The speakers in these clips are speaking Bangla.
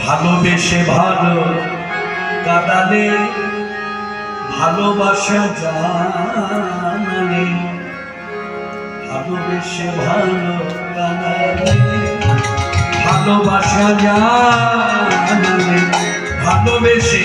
ভালোবেসে ভালো কাটালে ভালোবাসা জানালে। ভালোবেসে ভালো কাটালে ভালোবাসা জানালে। ভালোবেসে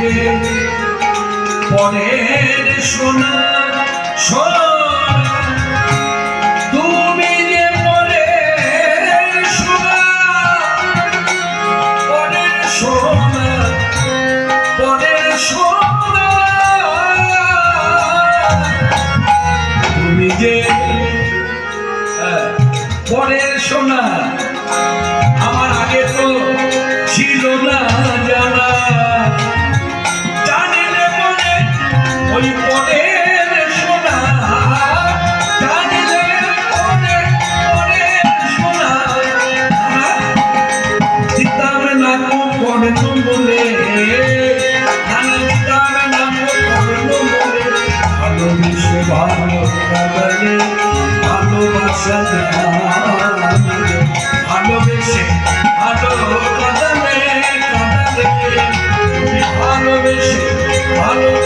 যে পরের সোনা তুমি যে পরের সোনা পরের সোনা পরের সোনা। কাদালে